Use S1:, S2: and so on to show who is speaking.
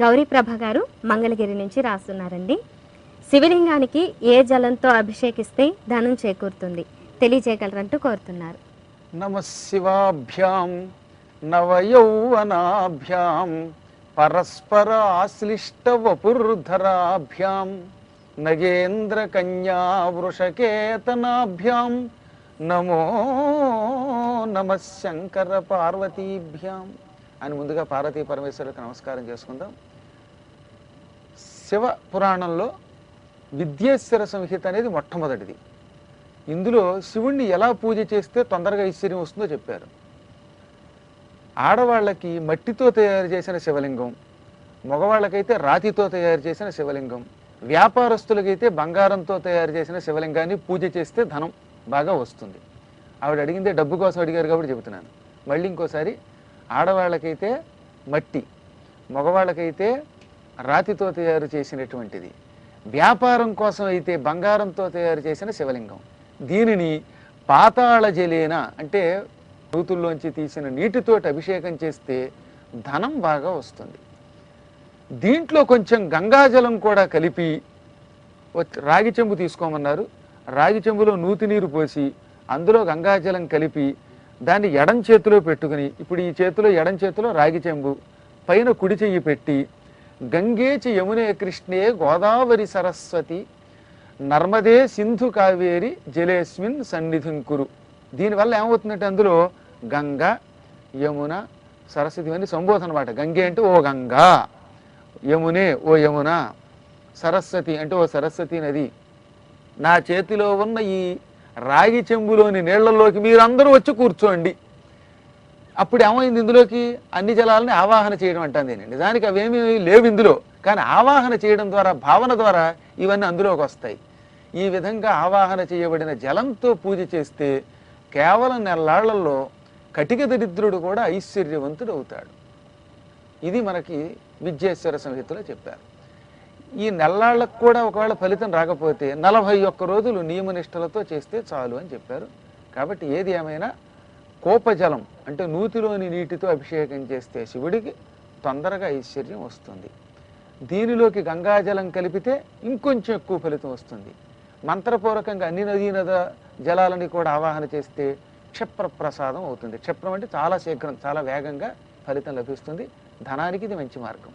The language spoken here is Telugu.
S1: గౌరీప్రభ గారు మంగళగిరి నుంచి రాస్తున్నారండి. శివలింగానికి ఏ జలంతో అభిషేకిస్తే ధనం చేకూరుతుంది. తెలియజేయగలరంటూ కోరుతున్నారు.
S2: నమ శివాభ్యాం నవయౌవనాభ్యాం పరస్పర ఆశ్లిష్ట వపుర్ధరాభ్యాం నగేంద్ర కన్యా వృషకేతనాభ్యాం నమో నమ శంకర పార్వతీభ్యాం. అని ముందుగా పార్వతీ పరమేశ్వరులకు నమస్కారం చేసుకుందాం. శివ పురాణంలో విద్యేశ్వర సంహిత అనేది మొట్టమొదటిది. ఇందులో శివుణ్ణి ఎలా పూజ చేస్తే తొందరగా ఐశ్వర్యం వస్తుందో చెప్పారు. ఆడవాళ్ళకి మట్టితో తయారు చేసిన శివలింగం మగవాళ్ళకైతే రాతితో తయారు చేసిన శివలింగం వ్యాపారస్తులకైతే బంగారంతో తయారు చేసిన శివలింగాన్ని పూజ చేస్తే ధనం బాగా వస్తుంది. ఆవిడ అడిగిందే డబ్బు కోసం అడిగారు కాబట్టి చెబుతున్నాను. మళ్ళీ ఇంకోసారి ఆడవాళ్ళకైతే మట్టి మగవాళ్ళకైతే రాతితో తయారు చేసినటువంటిది. వ్యాపారం కోసం అయితే బంగారంతో తయారు చేసిన శివలింగం. దీనిని పాతాళ జలేన అంటే నూతుల్లోంచి తీసిన నీటితోటి అభిషేకం చేస్తే ధనం బాగా వస్తుంది. దీంట్లో కొంచెం గంగాజలం కూడా కలిపి రాగి చెంబు తీసుకోమన్నారు. రాగి చెంబులో నూతి నీరు పోసి అందులో గంగాజలం కలిపి దాన్ని ఎడం చేతిలో పెట్టుకుని ఇప్పుడు ఈ చేతిలో ఎడం చేతిలో రాగి చెంబు పైన కుడి చెయ్యి పెట్టి గంగేచి యమునే కృష్ణే గోదావరి సరస్వతి నర్మదే సింధు కావేరి జలేస్మిన్ సన్నిధిం కురు. దీనివల్ల ఏమవుతుందంటే అందులో గంగ యమున సరస్వతి అని సంబోధన అనమాట గంగే అంటే ఓ గంగా యమునే ఓ యమున సరస్వతి అంటే ఓ సరస్వతి నది. నా చేతిలో ఉన్న ఈ రాగి చెంబులోని నీళ్ళలోకి మీరందరూ వచ్చి కూర్చోండి. అప్పుడు ఏమైంది ఇందులోకి? అన్ని జలాలని ఆవాహన చేయడం అంటాను నేను నిజానికి అవేమీ లేవు ఇందులో. కానీ ఆవాహన చేయడం ద్వారా భావన ద్వారా ఇవన్నీ అందులోకి వస్తాయి. ఈ విధంగా ఆవాహన చేయబడిన జలంతో పూజ చేస్తే కేవలం నెలాళ్ళలో కటిక దరిద్రుడు కూడా ఐశ్వర్యవంతుడు అవుతాడు. ఇది మనకి విద్యేశ్వర సంహితలో చెప్పారు. ఈ నెల్లాళ్ళకు కూడా ఒకవేళ ఫలితం రాకపోతే నలభై ఒక్క రోజులు నియమనిష్టలతో చేస్తే చాలు అని చెప్పారు. కాబట్టి ఏది ఏమైనా కోపజలం అంటే నూతిలోని నీటితో అభిషేకం చేస్తే శివుడికి తొందరగా ఐశ్వర్యం వస్తుంది. దీనిలోకి గంగాజలం కలిపితే ఇంకొంచెం ఎక్కువ ఫలితం వస్తుంది. మంత్రపూర్వకంగా అన్ని నదీ నద జలాలని కూడా ఆవాహన చేస్తే క్షిప్ర ప్రసాదం అవుతుంది. క్షిప్రం అంటే చాలా శీఘ్రం చాలా వేగంగా ఫలితం లభిస్తుంది. ధనానికి ఇది మంచి మార్గం.